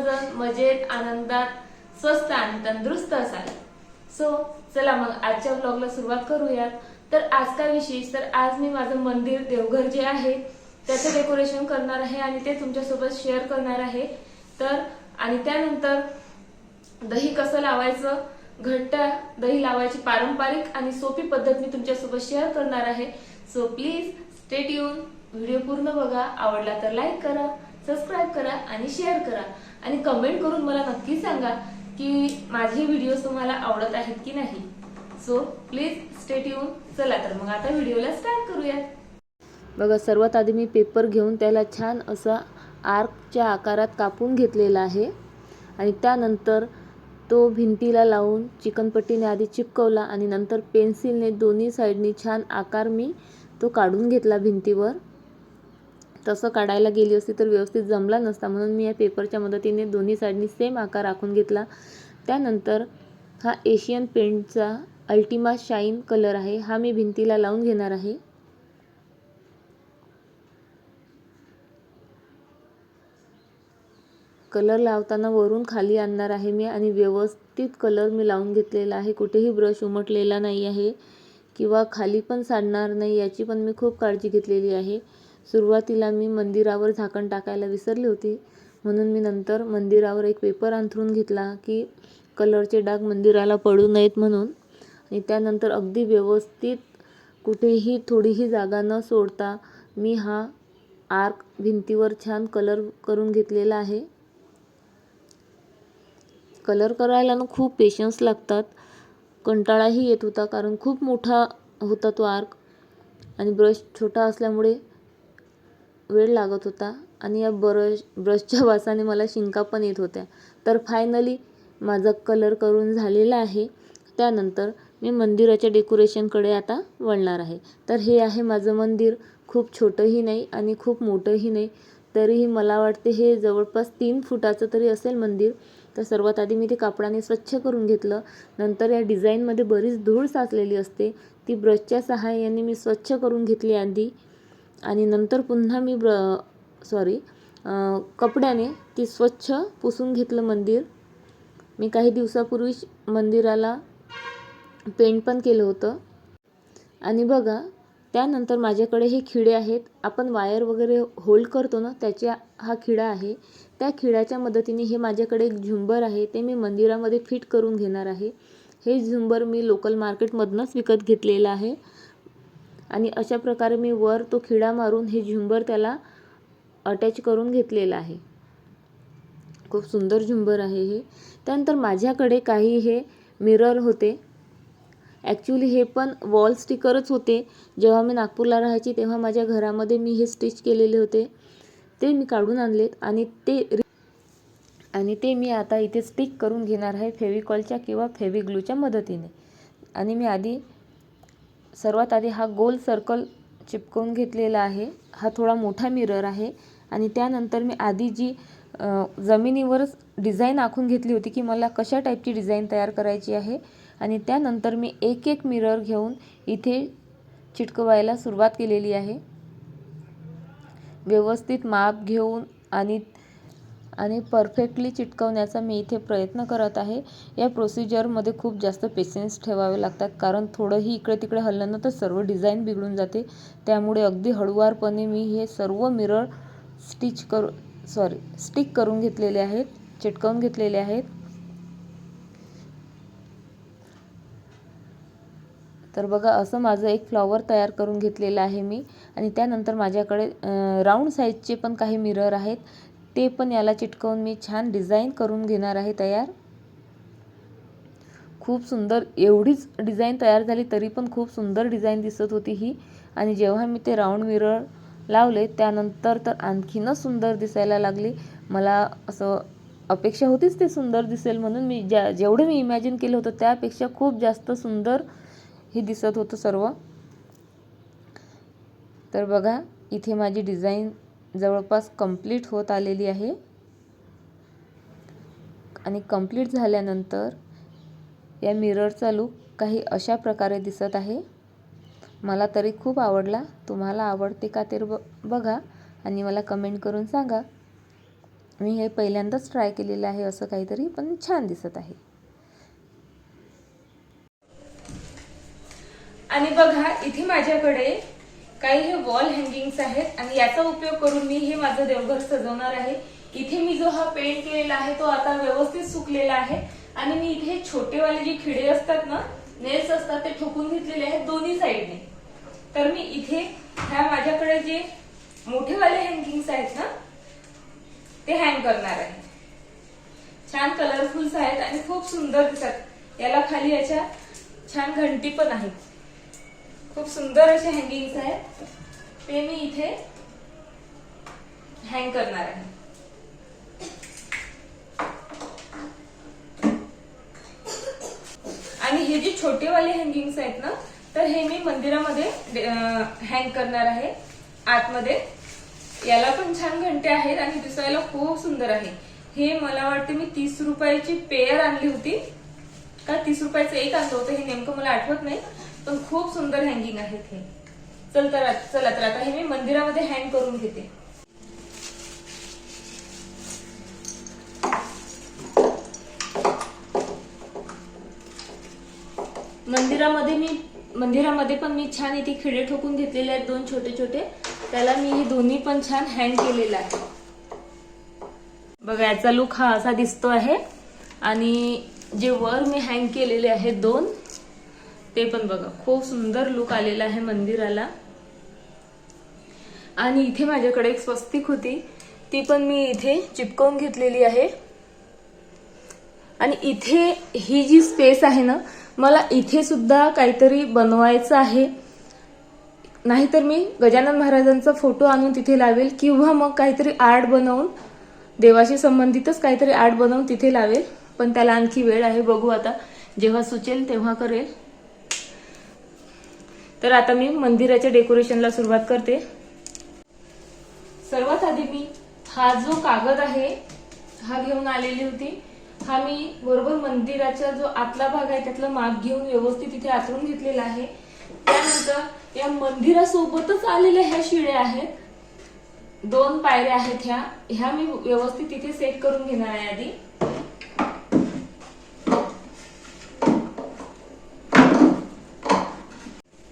सर्वजण मजेत आनंदात स्वस्त आणि तंदुरुस्त असाल. सो चला मग आजच्या ब्लॉगला सुरुवात करूयात. तर आज काय विशेष? तर आज मी माझं मंदिर देवघर जे आहे त्याचं डेकोरेशन करणार आहे आणि ते तुमच्यासोबत शेअर करणार आहे. तर आणि त्यानंतर दही कसं लावायचं? घट्ट दही लावायची पारंपरिक आणि सोपी पद्धत मी तुमच्यासोबत शेअर करणार आहे. सो प्लीज स्टेट येऊन व्हिडिओ पूर्ण बघा. आवडला तर लाईक करा. सबस्क्राईब करा आणि शेअर करा. आणि कमेंट करून मला नक्की सांगा की माझे व्हिडिओ तुम्हाला आवडत आहेत की नाही. सो प्लीज स्टेट येऊन चला तर मग आता व्हिडिओला स्टार्ट करूयात. बघा सर्वात आधी मी पेपर घेऊन त्याला छान असा आर्कच्या आकारात कापून घेतलेला आहे. आणि त्यानंतर तो भिंतीला लावून चिकनपट्टीने आधी चिपकवला आणि नंतर पेन्सिलने दोन्ही साईडनी छान आकार मी तो काढून घेतला भिंतीवर. तसं काढायला गेली असती तर व्यवस्थित जमला नसता. म्हणून मी या पेपरच्या मदतीने दोन्ही साईडनी सेम आकार आखून घेतला. त्यानंतर हा एशियन पेंटचा अल्टिमा शाईन कलर आहे. हा मी भिंतीला लावून घेणार आहे. कलर लावताना वरून खाली आणणार आहे मी आणि व्यवस्थित कलर मी लावून घेतलेला आहे. कुठेही ब्रश उमटलेला नाही आहे किंवा खाली पण सांडणार नाही याची पण मी खूप काळजी घेतलेली आहे. सुरुवातीला मी मंदिरावर झाकण टाकायला विसरली होती. म्हणून मी नंतर मंदिरावर एक पेपर अंथरून घेतला की कलरचे डाग मंदिराला पडू नयेत म्हणून. आणि त्यानंतर अगदी व्यवस्थित कुठेही थोडीही जागा न सोडता मी हा आर्क भिंतीवर छान कलर करून घेतलेला आहे. कलर करायला ना खूप पेशन्स लागतात. कंटाळाही येत होता कारण खूप मोठा होता तो आर्क आणि ब्रश छोटा असल्यामुळे वेळ लागत होता आणि या ब्रश ब्रशच्या वासाने मला शिंका पण येत होत्या. तर फायनली माझा कलर करून झालेला आहे. त्यानंतर मी मंदिराच्या डेकोरेशनकडे आता वळणार आहे. तर हे आहे माझं मंदिर. खूप छोटंही नाही आणि खूप मोठंही नाही. तरीही मला वाटते हे जवळपास तीन फुटाचं तरी असेल मंदिर. तर सर्वात आधी मी ते कापडाने स्वच्छ करून घेतलं. नंतर या डिझाईनमध्ये बरीच धूळ साचलेली असते. ती ब्रशच्या सहाय्याने मी स्वच्छ करून घेतली आधी. आणि नंतर पुन्हा मी ब्र सॉरी कपड्याने ती स्वच्छ पुसून घेतलं मंदिर. मी काही दिवसापूर्वी मंदिराला पेंट पण केलं होतं. आणि बघा त्यानंतर माझ्याकडे हे खिडे आहेत. आपण वायर वगैरे होल्ड करतो ना त्याच्या हा खिडा आहे. त्या खिड्याच्या मदतीने हे माझ्याकडे एक झुंबर आहे ते मी मंदिरामध्ये फिट करून घेणार आहे. हे झुंबर मी लोकल मार्केटमधनंच विकत घेतलेलं आहे. आणि अशा प्रकारे मी वर तो खिडा मारून हे झुंबर त्याला अटॅच करून घेतलेलं आहे. खूप सुंदर झुंबर आहे हे. त्यानंतर माझ्याकडे काही हे मिरर होते. ॲक्च्युली हे पण वॉल स्टिकरच होते. जेव्हा मी नागपूरला राहायची तेव्हा माझ्या घरामध्ये मी हे स्टिच केलेले होते. ते मी काढून आणलेत आणि ते आणि ते मी आता इथे स्टिक करून घेणार आहे फेविकॉलच्या किंवा फेविग्लूच्या मदतीने. आणि मी आधी सर्वात आधी हा गोल सर्कल चिपकवून घेतलेला आहे. हा थोडा मोठा मिरर आहे. आणि त्यानंतर मी आधी जी जमिनीवरच डिझाईन आखून घेतली होती की मला कशा टाईपची डिझाईन तयार करायची आहे. आणि त्यानंतर मी एक एक मिरर घेऊन इथे चिटकवायला सुरुवात केलेली आहे. व्यवस्थित माप घेऊन आणि आणि परफेक्टली चिटकवण्याचा मी इथे प्रयत्न करत आहे. या प्रोसिजरमध्ये खूप जास्त पेशन्स ठेवावे लागतात. कारण थोडंही इकडे तिकडे हललं ना तर सर्व डिझाईन बिघडून जाते. त्यामुळे अगदी हळूवारपणे मी हे सर्व मिरर स्टिच करू सॉरी स्टिक करून घेतलेले आहेत चिटकवून घेतलेले आहेत. तर बघा असं माझं एक फ्लॉवर तयार करून घेतलेलं आहे मी. आणि त्यानंतर माझ्याकडे राऊंड साईजचे पण काही मिरर आहेत. ते पण याला चिटकवून मी छान डिझाईन करून घेणार आहे तयार. खूप सुंदर एवढीच डिझाईन तयार झाली तरी पण खूप सुंदर डिझाईन दिसत होती ही. आणि जेव्हा मी ते राऊंड मिरर लावले त्यानंतर तर आणखीनच सुंदर दिसायला लागली. मला असं अपेक्षा होतीच ते सुंदर दिसेल म्हणून मी ज्या जेवढं मी इमॅजिन केलं होतं त्यापेक्षा खूप जास्त सुंदर हे दिसत होतं सर्व. तर बघा इथे माझी डिझाईन जवळपास कंप्लीट होत आलेली आहे. आणि कंप्लीट झाल्यानंतर या मिररचा लूक काही अशा प्रकारे दिसत आहे. मला तरी खूप आवडला. तुम्हाला आवडते का ते ब बघा आणि मला कमेंट करून सांगा. मी हे पहिल्यांदाच ट्राय केलेलं आहे असं काहीतरी पण छान दिसत आहे. आणि बघा इथे माझ्याकडे काही हे वॉल हँगिंग्स आहेत आणि याचा उपयोग करून मी हे माझं देवघर सजवणार आहे. इथे मी जो हा पेंट केलेला आहे तो आता व्यवस्थित सुकलेला आहे. आणि मी इथे छोटेवाले जे खिडे असतात ना नेल्स असतात ते ठोकून घेतलेले आहेत दोन्ही साईडने तर मी इथे ह्या माझ्याकडे जे मोठेवाले हँगिंग्स आहेत ना ते हँग करणार आहे. छान कलरफुल्स आहेत आणि खूप सुंदर दिसतात. याला खाली याच्या छान घंटी पण आहेत. खूप सुंदर असे हँगिंग्स आहेत. ते मी इथे हँग करणार आहे. आणि हे जे छोटेवाले हँगिंग्स आहेत ना तर हे मी मंदिरामध्ये हँग करणार आहे. आतमध्ये. याला पण छान घंटे आहेत आणि दिसायला खूप सुंदर आहे. हे मला वाटते मी तीस रुपयाची पेयर आणली होती. का तीस रुपयाचं एक आणलं होतं हे नेमकं मला आठवत नाही. पण खूप सुंदर हँगिंग आहेत हे चल तर चला तर आता हे मी मंदिरामध्ये हँग करून घेते. मंदिरामध्ये मी मंदिरामध्ये पण मी छान इथे खिडे ठोकून घेतलेले आहेत दोन छोटे छोटे. त्याला मी हे दोन्ही पण छान हँग केलेलं आहे. बघा याचा लुक हा असा दिसतो आहे. आणि जे वर मी हँग केलेले आहेत दोन ते पण बघा. खूप सुंदर लुक आलेला आहे मंदिराला. आणि इथे माझ्याकडे एक स्वस्तिक होती. ती पण मी इथे चिपकवून घेतलेली आहे. आणि इथे ही जी स्पेस आहे ना मला इथे सुद्धा काहीतरी बनवायचं आहे. नाहीतर मी गजानन महाराजांचा फोटो आणून तिथे लावेल किंवा मग काहीतरी आर्ट बनवून देवाशी संबंधितच काहीतरी आर्ट बनवून तिथे लावेल. पण त्याला आणखी वेळ आहे बघू आता. जेव्हा सुचेल तेव्हा करेल. तर आता मी मंदिराच्या डेकोरेशनला सुरुवात करते. सर्वात आधी मी हा जो कागद आहे हा घेऊन आलेली होती. हा मी बरोबर मंदिराचा जो आतला भाग आहे त्यातलं माप घेऊन व्यवस्थित तिथे आतरून घेतलेला आहे. त्यानंतर या मंदिरासोबतच आलेल्या ह्या शिड्या आहेत. दोन पायऱ्या आहेत ह्या. ह्या मी व्यवस्थित तिथे सेट करून घेणार आहे आधी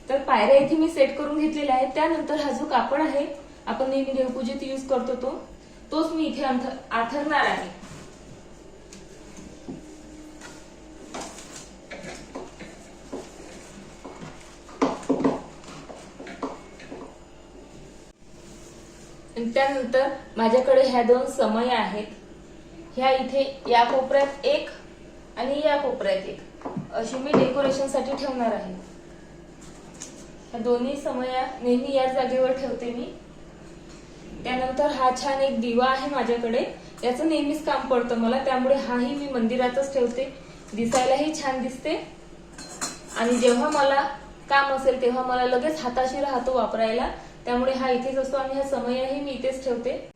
तर पायऱ्या इथे मी सेट करून घेतलेल्या आहेत. त्यानंतर हा जो कापड आहे आपण नेहमी देवपूजेत यूज करतो तो तोच मी इथे आथरणार आहे. आणि त्यानंतर माझ्याकडे ह्या दोन समय आहेत. ह्या इथे या कोपऱ्यात एक आणि या कोपऱ्यात एक. अशी मी डेकोरेशनसाठी ठेवणार आहे. दोन्ही समया नेहमी याच जागेवर ठेवते मी. त्यानंतर हा छान एक दिवा आहे माझ्याकडे. याचं नेहमीच काम पडतं मला. त्यामुळे हाही मी मंदिरातच ठेवते. दिसायलाही छान दिसते. आणि जेव्हा मला काम असेल तेव्हा मला लगेच हाताशी राहतो वापरायला. त्यामुळे हा इथेच असतो आणि हा समयही मी इथेच ठेवते.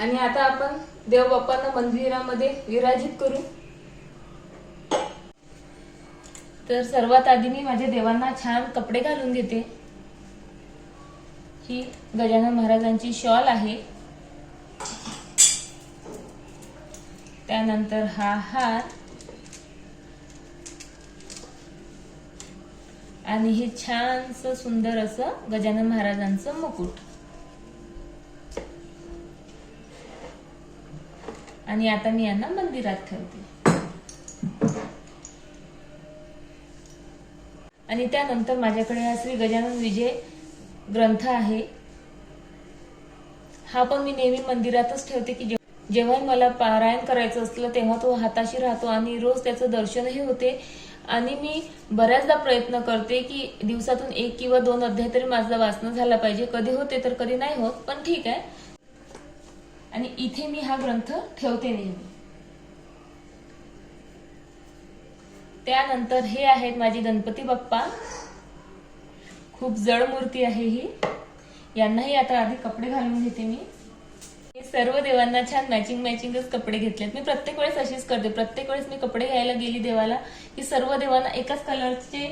आणि आता आपण देवबाप्पांना मंदिरामध्ये विराजित करू. तर सर्वात आधी मी माझ्या देवांना छान कपडे घालून घेते ही गजानन महाराजांची शॉल आहे. त्यानंतर हा हार. आणि हे छानस सुंदर असं गजानन महाराजांचं मुकुट. आणि आता मी यांना मंदिरात ठेवते. आणि त्यानंतर माझ्याकडे हा श्री गजानन विजय ग्रंथ आहे. हा पण मी नेहमी मंदिरातच ठेवते की जेव्हा मला पारायण करायचं असलं तेव्हा तो हाताशी राहतो आणि रोज त्याचं दर्शनही होते. आणि मी बऱ्याचदा प्रयत्न करते की दिवसातून एक किंवा दोन अध्याय तरी माझं वाचणं झालं पाहिजे. कधी होते तर कधी नाही होत पण ठीक आहे. आणि इथे मी हा ग्रंथ ठेवते नेहमी. त्यानंतर हे आहेत माझी गणपती बाप्पा. खूप जड मूर्ती आहे ही. यांनाही आता आधी कपडे घालून घेते मी. सर्व देवांना छान मॅचिंग मॅचिंगच कपडे घेतलेत. मी प्रत्येक वेळेस अशीच करते. प्रत्येक वेळेस मी कपडे घ्यायला गेली देवाला की सर्व देवांना एकाच कलरचे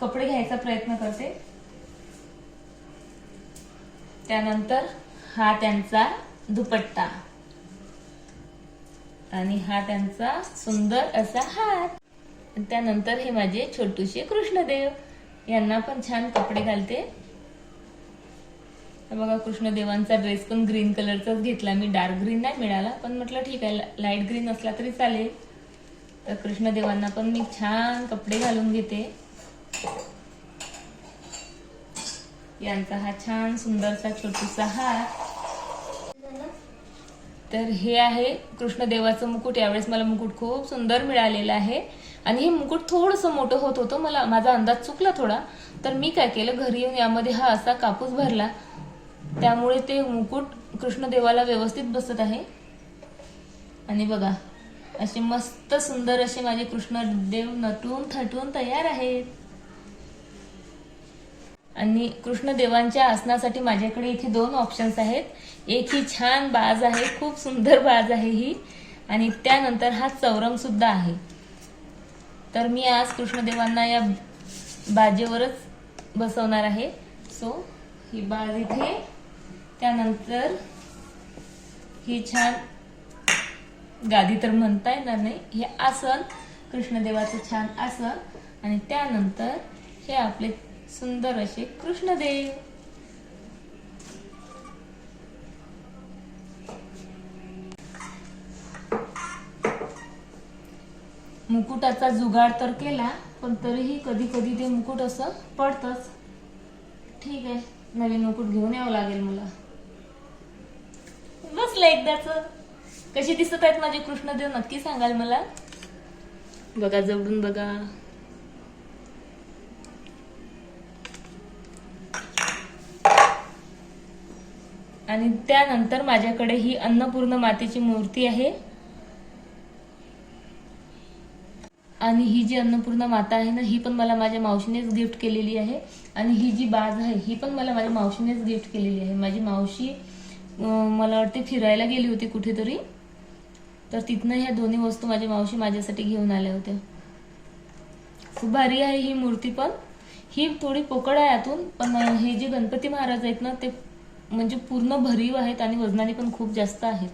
कपडे घ्यायचा प्रयत्न करते. त्यानंतर हा त्यांचा दुपट्टा. आणि हा त्यांचा सुंदर असा हात. त्यानंतर हे माझे छोटूशे कृष्णदेव. यांना पण छान कपडे घालते. बघा कृष्णदेवांचा ड्रेस पण ग्रीन कलरचाच घेतला. मी डार्क ग्रीन नाही मिळाला पण म्हटलं ठीक आहे लाइट ग्रीन असला तरी चालेल. तर कृष्णदेवांना पण मी छान कपडे घालून घेते. यांचा हा छान सुंदरसा छोटूसा हात तर हे आहे कृष्णदेवाचं मुकुट. यावेळेस मला मुकुट खूप सुंदर मिळालेलं आहे. आणि हे मुकुट थोडंसं मोठं होत होतं. मला माझा अंदाज चुकला थोडा. तर मी काय केलं घरी येऊन यामध्ये हा असा कापूस भरला. त्यामुळे ते मुकुट कृष्णदेवाला व्यवस्थित बसत आहे. आणि बघा असे मस्त सुंदर असे माझे कृष्णदेव नटून थटून तयार आहेत. आणि कृष्णदेवांच्या आसनासाठी माझ्याकडे इथे दोन ऑप्शन्स आहेत. एक ही छान बाज आहे खूप सुंदर बाज आहे ही. आणि त्यानंतर हा चौरंग सुद्धा आहे. तर मी आज कृष्णदेवांना या बाजेवरच बसवणार आहे. सो ही बाज इथे. त्यानंतर ही छान गादी तर म्हणता येणार नाही. हे आसन कृष्णदेवाचं छान आसन. आणि त्यानंतर हे आपले सुंदर असे कृष्णदेव. मुकुटाचा जुगाड तर केला पण तरीही कधी कधी ते मुकुट असं पडतच. ठीक आहे नवीन मुकुट घेऊन यावं लागेल मला. बसलं एकदाच. कशी दिसत आहेत माझे कृष्णदेव नक्की सांगाल मला? बघा जवळून बघा. आणि त्यानंतर माझ्याकडे ही अन्नपूर्ण मातेची मूर्ती आहे. आणि ही जी अन्नपूर्णा माता आहे ना ही पण मला माझ्या मावशीनेच गिफ्ट केलेली आहे. आणि ही जी बाज आहे ही पण मला माझ्या मावशीनेच गिफ्ट केलेली आहे. माझी मावशी मला वाटते फिरायला गेली होती कुठेतरी. तर तिथनं ह्या दोन्ही वस्तू माझी मावशी माझ्यासाठी घेऊन आल्या होत्या. खूप भारी आहे ही मूर्ती पण. ही थोडी पोकळ आहे आतून पण हे जे गणपती महाराज आहेत ना ते म्हणजे पूर्ण भरीव आहेत आणि वजनाने पण खूप जास्त आहेत.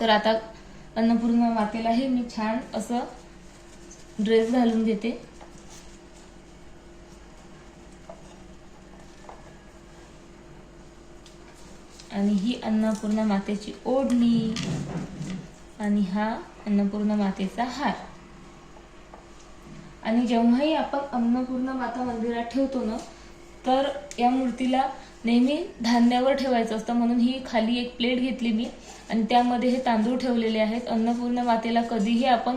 तर आता अन्नपूर्णा मातेला हे मी छान असं ड्रेस घालून घेते. आणि ही अन्नपूर्णा मातेची ओढणी. आणि हा अन्नपूर्णा मातेचा हार. आणि जेव्हाही आपण अन्नपूर्णा माता मंदिरात ठेवतो ना तर या मूर्तीला नेहमी धान्यावर ठेवायचं असतं. म्हणून ही खाली एक प्लेट घेतली मी. आणि त्यामध्ये हे तांदूळ ठेवलेले आहेत. अन्नपूर्णा मातेला कधीही आपण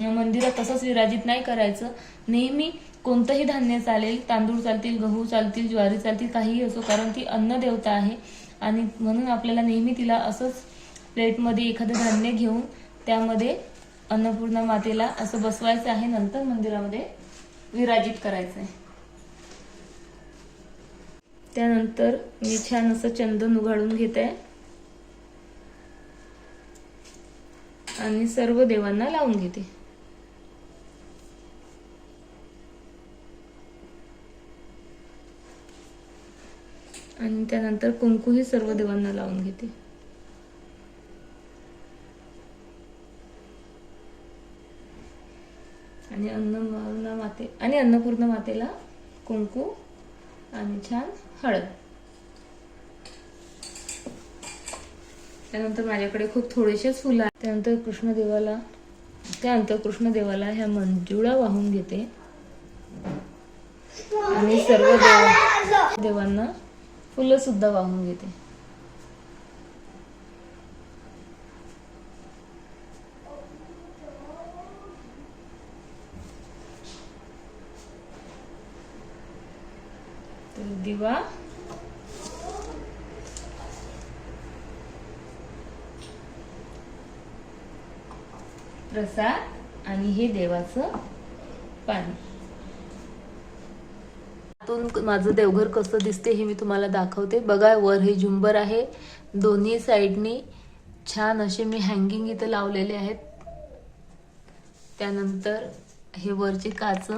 मंदिरात तसंच विराजित नाही करायचं. नेहमी कोणतंही धान्य चालेल तांदूळ चालतील गहू चालतील ज्वारी चालतील काहीही असो कारण ती अन्न देवता आहे. आणि म्हणून आपल्याला नेहमी तिला असंच प्लेटमध्ये एखादं धान्य घेऊन त्यामध्ये अन्नपूर्णा मातेला असं बसवायचं आहे. नंतर मंदिरामध्ये विराजित करायचं आहे त्यानंतर मी छान असं चंदन उघाडून घेत. आहे आणि सर्व देवांना लावून घेते. आणि त्यानंतर कुंकूही सर्व देवांना लावून घेते. आणि अन्नपूर्णा माते आणि अन्नपूर्णा मातेला कुंकू आणि छान हळद. त्यानंतर माझ्याकडे खूप थोडेसेच फुलं आहेत. त्यानंतर कृष्णदेवाला त्यानंतर कृष्णदेवाला ह्या मंजुळा वाहून घेते. आणि सर्व देव देवांना फुलं सुद्धा वाहून घेते. तर दिवा. प्रसाद आणि हे देवाचं पाणी. आतून माझं देवघर कसं दिसते हे मी तुम्हाला दाखवते. बघा वर हे झुंबर आहे. दोन्ही साईडनी छान असे मी हँगिंग इथं लावलेले आहेत. त्यानंतर हे वरचे काच.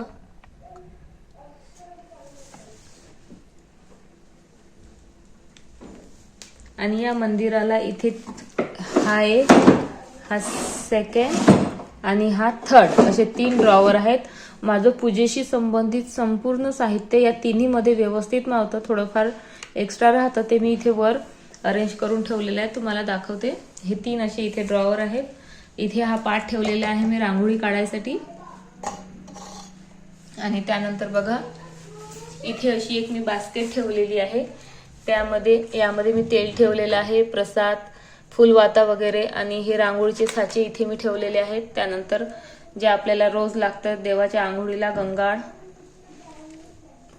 आणि या मंदिराला इथे हा एक हा सेकंड आणि हा थर्ड असे तीन ड्रॉवर आहेत. माझं पूजेशी संबंधित संपूर्ण साहित्य या तिन्हीमध्ये व्यवस्थित मावतं थोडंफार एक्स्ट्रा राहतं ते मी इथे वर अरेंज करून ठेवलेलं आहे. तुम्हाला दाखवते. हे तीन असे इथे ड्रॉवर आहेत. इथे हा पाठ ठेवलेला आहे मी रांगोळी काढायसाठी. आणि त्यानंतर बघा इथे अशी एक मी बास्केट ठेवलेली आहे. त्यामध्ये यामध्ये मी तेल ठेवलेलं आहे. प्रसाद फुलवाता वगैरे आणि हे रांगोळीचे साचे इथे मी ठेवलेले आहेत. त्यानंतर जे आपल्याला रोज लागतात देवाच्या आंघोळीला गंगाळ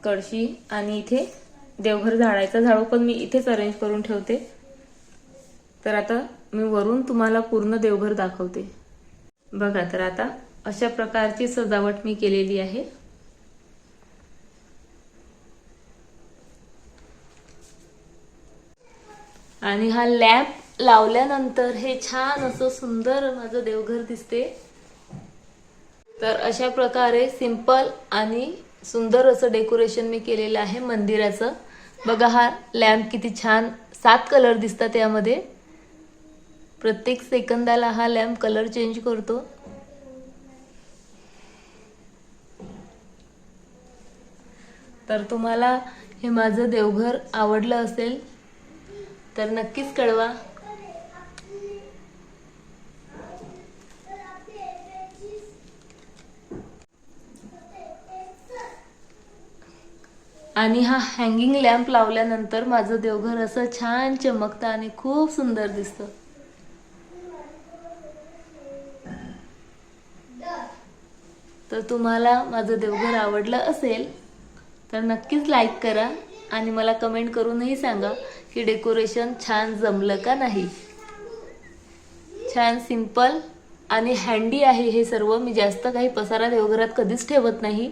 कळशी आणि इथे देवघर झाडायचा झाडू पण मी इथेच अरेंज करून ठेवते. तर आता मी वरून तुम्हाला पूर्ण देवघर दाखवते. बघा तर आता अशा प्रकारची सजावट मी केलेली आहे. आणि हा लॅम्प लावल्यानंतर हे छान असं सुंदर माझं देवघर दिसते. तर अशा प्रकारे सिंपल आणि सुंदर असं डेकोरेशन मी केलेलं आहे मंदिराचं. बघा हा लॅम्प किती छान सात कलर दिसतात यामध्ये. प्रत्येक सेकंदाला हा लॅम्प कलर चेंज करतो. तर तुम्हाला हे माझं देवघर आवडलं असेल तर नक्कीच कळवा. आणि हा हँगिंग लॅम्प लावल्यानंतर माझं देवघर असं छान चमकतं आणि खूप सुंदर दिसतं. तर तुम्हाला माझं देवघर आवडलं असेल तर नक्कीच लाईक करा आणि मला कमेंट करूनही सांगा की डेकोरेशन छान जमलं का नाही. छान सिंपल आणि हँडी आहे हे सर्व. मी जास्त काही पसारा देवघरात कधीच ठेवत नाही.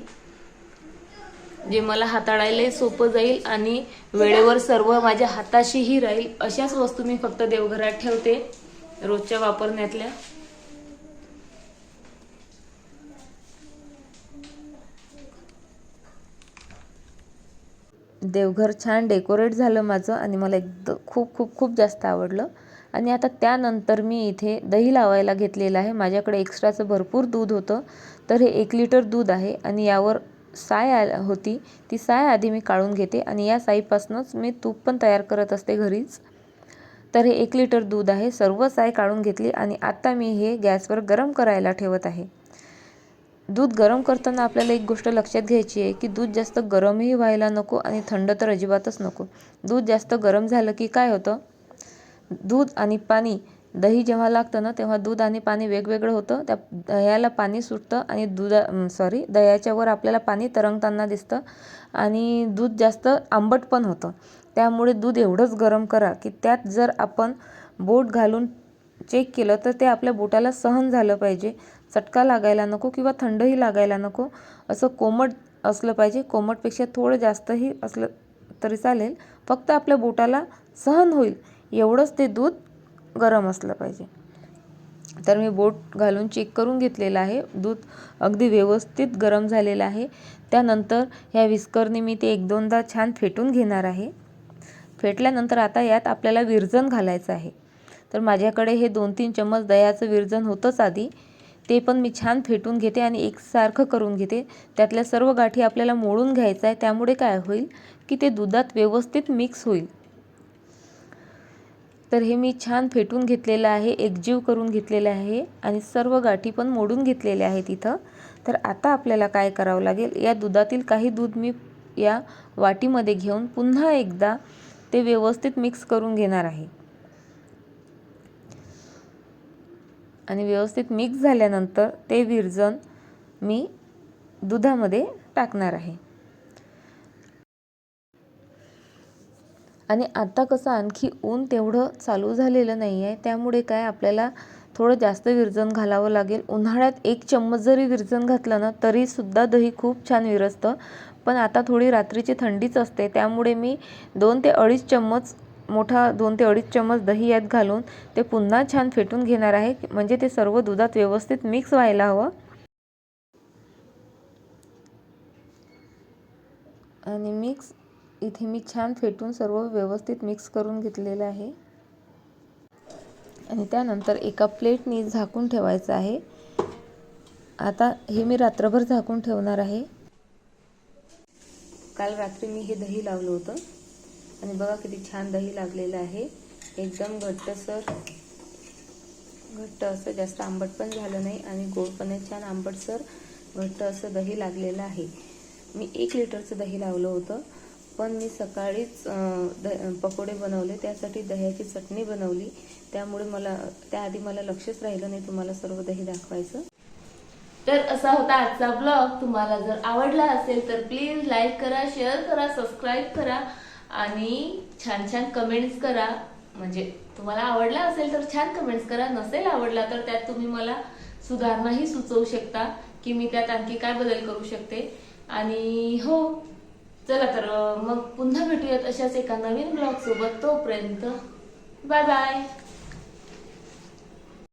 जे मला हाताळायला सोपं जाईल आणि वेळेवर सर्व माझ्या हाताशीही राहील अशाच वस्तू मी फक्त देवघरात ठेवते रोजच्या वापरण्यातल्या. देवघर छान डेकोरेट झालं माझं आणि मला एकदम खूप खूप खूप जास्त आवडलं. आणि आता त्यानंतर मी इथे दही लावायला घेतलेलं आहे. माझ्याकडे एक्स्ट्राचं भरपूर दूध होतं तर हे एक लिटर दूध आहे आणि यावर साय आ होती. ती साय आधी मी काढून घेते आणि या साईपासूनच मी तूप पण तयार करत असते घरीच. तर हे एक लिटर दूध आहे. सर्व साय काढून घेतली आणि आत्ता मी हे गॅसवर गरम करायला ठेवत आहे. दूध गरम करताना आपल्याला एक गोष्ट लक्षात घ्यायची आहे की दूध जास्त गरमही व्हायला नको आणि थंड तर अजिबातच नको. दूध जास्त गरम झालं की काय होतं? दूध आणि पाणी दही जेव्हा लागतं ना तेव्हा दूध आणि पाणी वेगवेगळं होतं. त्या दह्याला पाणी सुटतं आणि दुधा सॉरी दह्याच्या वर आपल्याला पाणी तरंगताना दिसतं आणि दूध जास्त आंबट पण होतं. त्यामुळे दूध एवढंच गरम करा की त्यात जर आपण बोट घालून चेक केलं तर ते आपल्या बोटाला सहन झालं पाहिजे. चटका लागायला नको किंवा थंडही लागायला नको. असं कोमट असलं पाहिजे. कोमटपेक्षा थोडं जास्तही असलं तरी चालेल. फक्त आपल्या बोटाला सहन होईल. एवढंच ते दूध गरम असलं पाहिजे. तर मी बोट घालून चेक करून घेतलेलं आहे. दूध अगदी व्यवस्थित गरम झालेलं आहे. त्यानंतर ह्या विस्करने मी ते एक दोनदा छान फेटून घेणार आहे. फेटल्यानंतर आता यात आपल्याला विरजन घालायचं आहे. तर माझ्याकडे हे दोन तीन चम्मच दह्याचं विरजन होतंच आधी. ते पण मी छान फेटून घेते आणि एकसारखं करून घेते. त्यातल्या सर्व गाठी आपल्याला मोडून घ्यायचं आहे. त्यामुळे काय होईल की ते दुधात व्यवस्थित मिक्स होईल. तर हे मी छान फेटून घेतलेलं आहे एकजीव करून घेतलेलं आहे आणि सर्व गाठी पण मोडून घेतलेल्या आहेत इथं. तर आता आपल्याला काय करावं लागेल? या दुधातील काही दूध मी या वाटीमध्ये घेऊन पुन्हा एकदा ते व्यवस्थित मिक्स करून घेणार आहे. आणि व्यवस्थित मिक्स झाल्यानंतर ते विरजन मी दुधामध्ये टाकणार आहे. आणि आता कसं आणखी ऊन तेवढं चालू झालेलं नाही आहे त्यामुळे काय आपल्याला थोडं जास्त विरजण घालावं लागेल. उन्हाळ्यात एक चम्मच जरी विरजण घातलं ना तरीसुद्धा दही खूप छान विरजतं. पण आता थोडी रात्रीची थंडीच असते. त्यामुळे मी दोन ते अडीच चम्मच मोठा दोन ते अडीच चम्मच दही यात घालून ते पुन्हा छान फेटून घेणार आहे. म्हणजे ते सर्व दुधात व्यवस्थित मिक्स व्हायला हवं. आणि मिक्स इथे मी छान फेटून सर्व व्यवस्थित मिक्स करून घेतलेलं आहे. आणि त्यानंतर एका प्लेटनी झाकून ठेवायचं आहे. आता हे मी रात्रभर झाकून ठेवणार आहे. काल रात्री मी हे दही लावलं होतं. आणि बघा किती छान दही लागलेलं आहे. एकदम घट्टसर घट्ट असं जास्त आंबट पण झालं नाही आणि गोड पण आहे. छान आंबटसर घट्ट असं दही लागलेलं आहे. मी एक लिटरचं दही लावलं होतं. पण मी सकाळीच द पकोडे बनवले. त्यासाठी दह्याची चटणी बनवली. त्यामुळे मला त्याआधी मला लक्षच राहिलं नाही तुम्हाला सर्व दही दाखवायचं. तर असा होता आजचा ब्लॉग. तुम्हाला जर आवडला असेल तर प्लीज लाईक करा शेअर करा सबस्क्राईब करा आणि छान छान कमेंट्स करा. म्हणजे तुम्हाला आवडला असेल तर छान कमेंट्स करा. नसेल आवडला तर त्यात तुम्ही मला सुधारणाही सुचवू शकता की मी त्यात आणखी काय बदल करू शकते. आणि हो चला तर मग पुन्हा भेटूयात अशाच एका नवीन ब्लॉग सोबत. तोपर्यंत बाय बाय